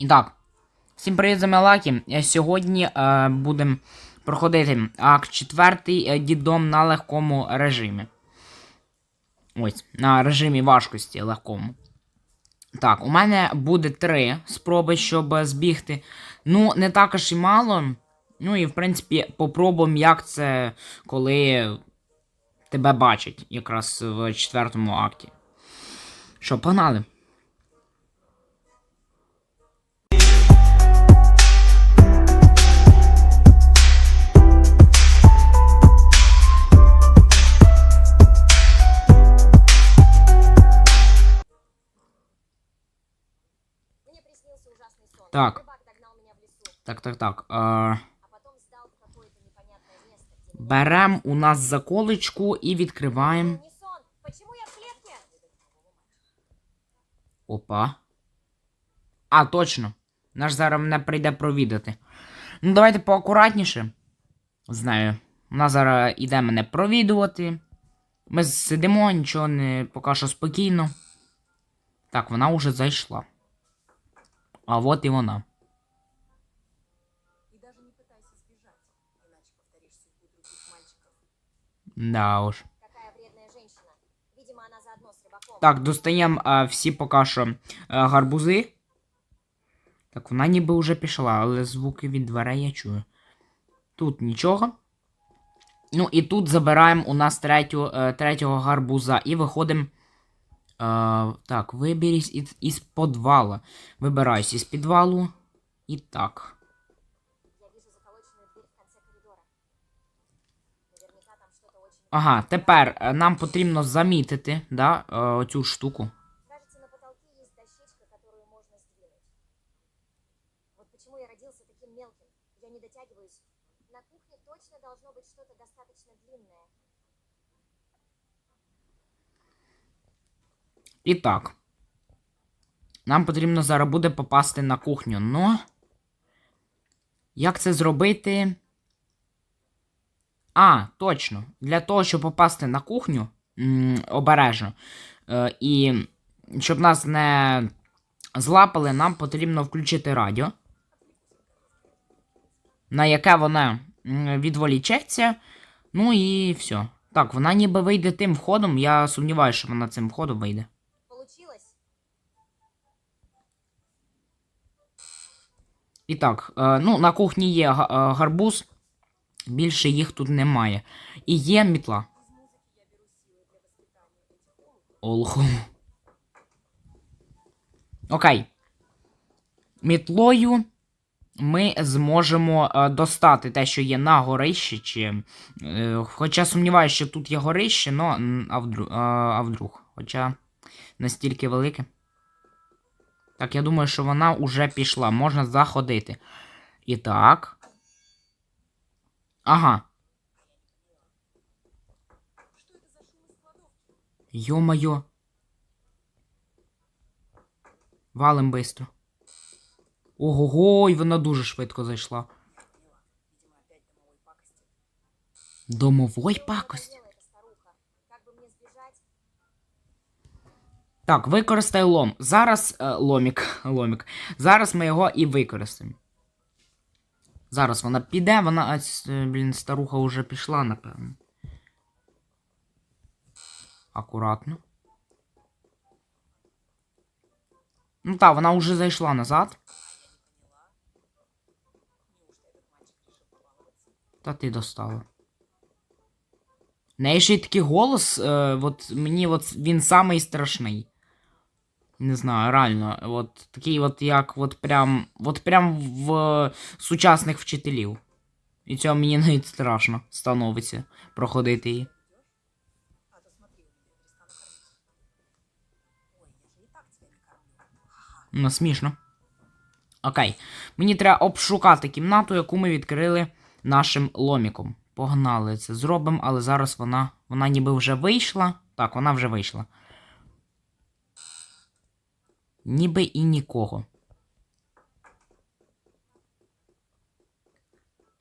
І так, всім привіт, замелаки. Сьогодні е, будемо проходити акт 4 дідом на легкому режимі. Ось, на режимі важкості легкому. Так, у мене буде три спроби, щоб збігти. Ну, не також і мало. Ну і в принципі, попробуємо, як це, коли тебе бачать, якраз в четвертому акті. Що, погнали? Так. Так, так, так. А берем у нас заколочку і відкриваємо. Опа. А, точно. Наш зараз мене прийде провідати. Ну, давайте поакуратніше. Знаю. Вона зараз іде мене провідувати. Ми сидимо, нічого не поки що спокійно. Так, вона вже зайшла. А от і вона. Да уж. Так, достаємо а, всі поки що е, гарбузи. Так, вона ніби вже пішла, але звуки від дверей я чую. Тут нічого. Ну і тут забираємо у нас третю, е, третього гарбуза і виходимо. Е, так, виберись із, із підвала. Вибираюсь із підвалу. І так. Ага, тепер е, нам потрібно замітити да, е, оцю штуку. І так. Нам потрібно зараз буде попасти на кухню. Но. Як це зробити? А, точно. Для того, щоб попасти на кухню обережно. Е, і щоб нас не злапали, нам потрібно включити радіо. На яке вона відволічеться. Ну і все. Так, вона ніби вийде тим входом. Я сумніваюся, що вона цим входом вийде. І так, е, ну, на кухні є е, гарбуз, більше їх тут немає. І є мітла. Олху. Окей. Мітлою ми зможемо е, достати те, що є на горищі, чи. Хоча сумніваюся, що тут є горище, но, а, вдру, а, а вдруг. Хоча настільки велике. Так, я думаю, що вона уже пішла. Можна заходити. І так. Ага. Йо-моє. Валим бистро. Ого-го, і вона дуже швидко зайшла. Домовой пакості. Так, використай лом. Зараз е, ломік. ломік. Зараз ми його і використаємо. Зараз вона піде, вона. а, е, Блін, старуха вже пішла, напевно. Акуратно. Ну так, вона вже зайшла назад. Та ти достала. В неї ще й такий голос, е, от мені от він самий страшний. Не знаю, реально, от такий от як от прям. От прям в сучасних вчителів. І цього мені навіть страшно становиться проходити її. Ну, смішно. Окей. Мені треба обшукати кімнату, яку ми відкрили нашим ломіком. Погнали це зробимо, але зараз вона. Вона ніби вже вийшла. Так, вона вже вийшла. Ніби і нікого.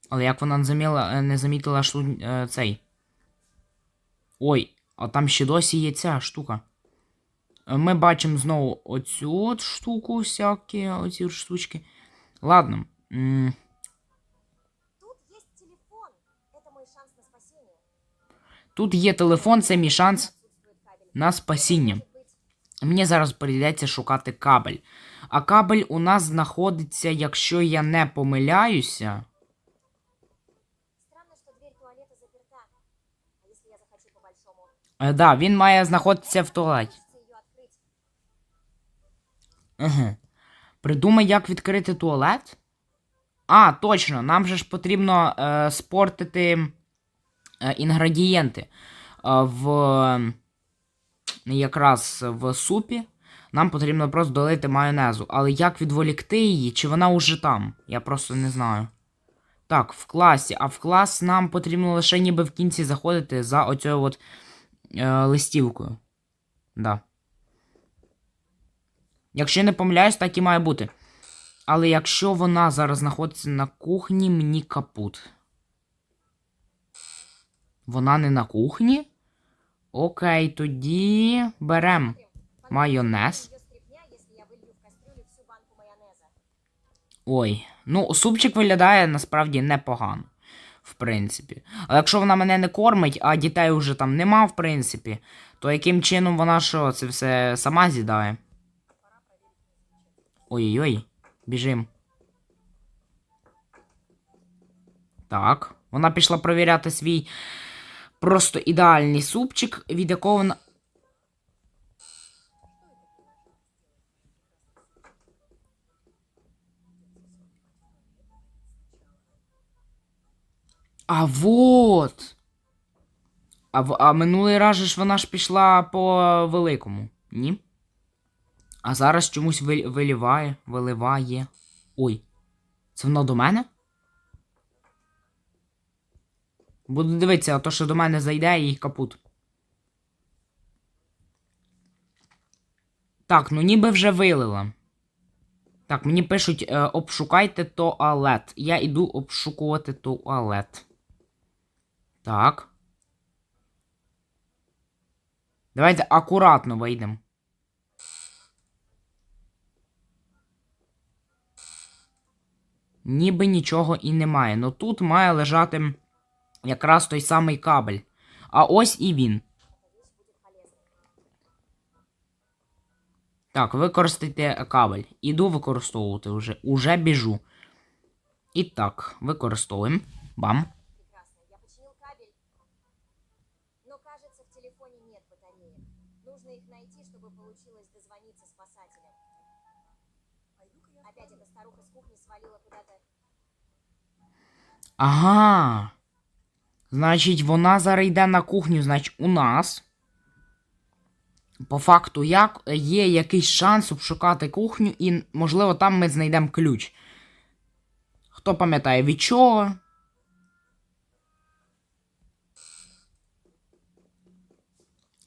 Але як вона не заміла, е, не замітила що, е, цей. Ой, а там ще досі є ця штука. Е, Ми бачимо знову оцю от штуку, всякі оці от штучки. Ладно. Тут есть телефон. Это мой шанс на спасение. Тут є телефон, це мій шанс на спасіння. Мені зараз прийдеться шукати кабель. А кабель у нас знаходиться, якщо я не помиляюся. Странно, что дверь туалета заперта. А если я захочу по-большому? Е, да, він має знаходитися в туалеті. Угу. Придумай, як відкрити туалет. А, точно, нам же ж потрібно е, спортити е, інгредієнти. Е, в якраз в супі. Нам потрібно просто долити майонезу. Але як відволікти її? Чи вона уже там? Я просто не знаю. Так, в класі. А в клас нам потрібно лише ніби в кінці заходити за оцею от е, листівкою. Да. Якщо я не помиляюсь, так і має бути. Але якщо вона зараз знаходиться на кухні, мені капут. Вона не на кухні? Окей, тоді берем майонез. Ой. Ну, супчик виглядає насправді непогано. В принципі. Але якщо вона мене не кормить, а дітей уже там нема, в принципі, то яким чином вона що, це все сама з'їдає? Ой-ой-ой, біжим. Так, вона пішла провіряти свій просто ідеальний супчик, від якого вона. А вот. А, а минулий раз ж вона ж пішла по великому, ні? А зараз чомусь ви- виліває, виливає. Ой. Це воно до мене? Буду дивитися, а то, що до мене зайде і капут. Так, ну ніби вже вилила. Так, мені пишуть, е, обшукайте туалет. Я іду обшукувати туалет. Так. Давайте акуратно вийдемо. Ніби нічого і немає. Ну тут має лежати якраз той самий кабель. А ось і він. Эта вещь будет полезной. Так, використайте кабель. Іду використовувати вже. Уже біжу. І так, використовуємо. Бам. Прекрасно. Я починил кабель. Но, кажется, в телефоне нет батареек. Нужно их найти, чтобы получилось дозвониться спасателям. Пойду-ка я Опять эта старуха с кухни свалила куда-то. Ага. Значить, вона зараз йде на кухню, значить, у нас. По факту, як є якийсь шанс обшукати кухню, і, можливо, там ми знайдемо ключ. Хто пам'ятає від чого?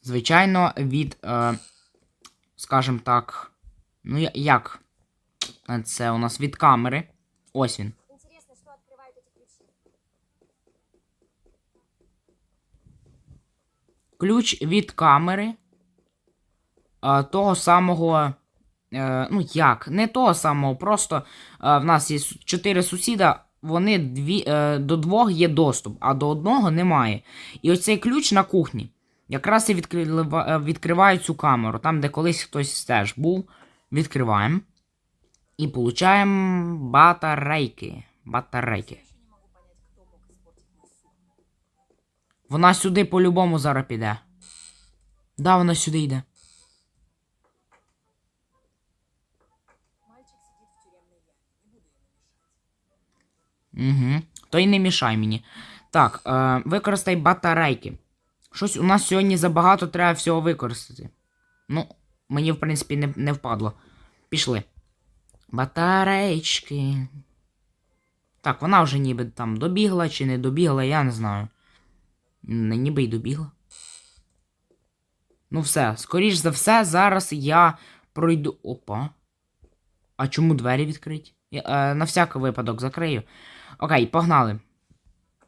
Звичайно, від, е, скажімо так. Ну, як? Це у нас від камери. Ось він. Ключ від камери е, того самого. Е, ну як, не того самого, просто е, в нас є чотири сусіда, вони дві, до двох є доступ, а до одного немає. І оцей ключ на кухні якраз і відкрива, відкриває цю камеру, там, де колись хтось теж був. Відкриваємо. І получаємо батарейки. Батарейки. Вона сюди по-любому зараз піде. Да, вона сюди йде. Угу. То й не мішай мені. Так, е, використай батарейки. Щось у нас сьогодні забагато треба всього використати. Ну, мені, в принципі, не, не впадло. Пішли. Батарейки. Так, вона вже ніби там добігла чи не добігла, я не знаю. Не ніби й добігла. Ну все, скоріш за все, зараз я пройду. Опа. А чому двері відкриті? Я, е, на всякий випадок закрию. Окей, погнали.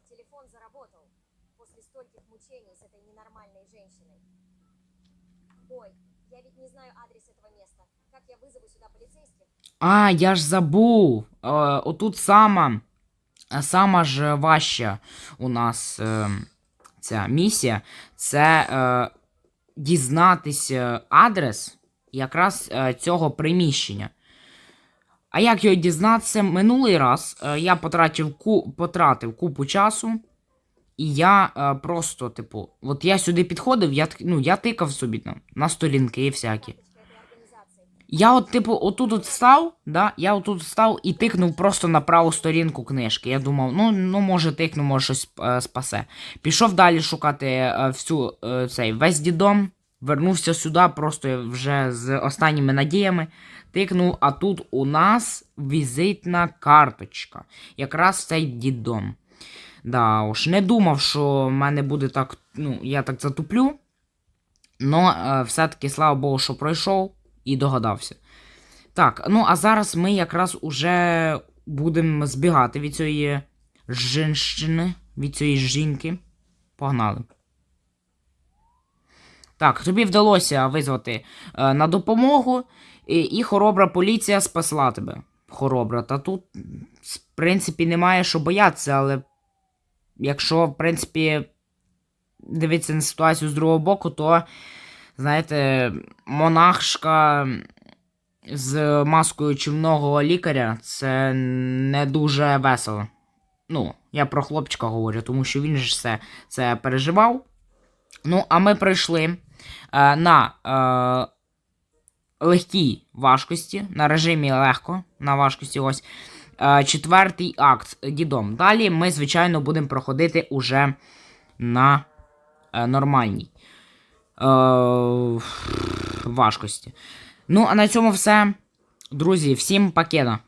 Телефон заработал. После стольких мучений с этой ненормальной женщиной. Ой, я ведь не знаю А, я ж забув. Е, отут сама, сама ж важча у нас е, ця місія. Це е, дізнатися адрес якраз е, цього приміщення. А як його дізнатися? Минулий раз е, я потратив, ку, потратив купу часу. І я е, просто, типу, от я сюди підходив, я, ну, я тикав собі там на сторінки всякі. Я от, типу, отут от став, да, я отут став і тикнув просто на праву сторінку книжки. Я думав, ну, ну може тикну, може щось е, спасе. Пішов далі шукати е, всю е, цей весь дідом, вернувся сюди просто вже з останніми надіями. Тикнув, а тут у нас візитна карточка. Якраз цей дідом. Да, уж не думав, що в мене буде так, ну, я так затуплю. Но е, все-таки, слава Богу, що пройшов і догадався. Так, ну а зараз ми якраз уже будемо збігати від цієї жінщини, від цієї жінки. Погнали. Так, тобі вдалося визвати е, на допомогу, і, і хоробра поліція спасла тебе. Хоробра. Та тут, в принципі, немає що боятися, але якщо, в принципі, дивитися на ситуацію з другого боку, то, знаєте, монахшка з маскою чумного лікаря це не дуже весело. Ну, я про хлопчика говорю, тому що він ж все це переживав. Ну, а ми прийшли е, на е, легкій важкості, на режимі легко, на важкості ось. Е, четвертий акт дідом. Далі ми, звичайно, будемо проходити уже на е, нормальній важкості. Ну, а на цьому все. Друзі, всім пакета.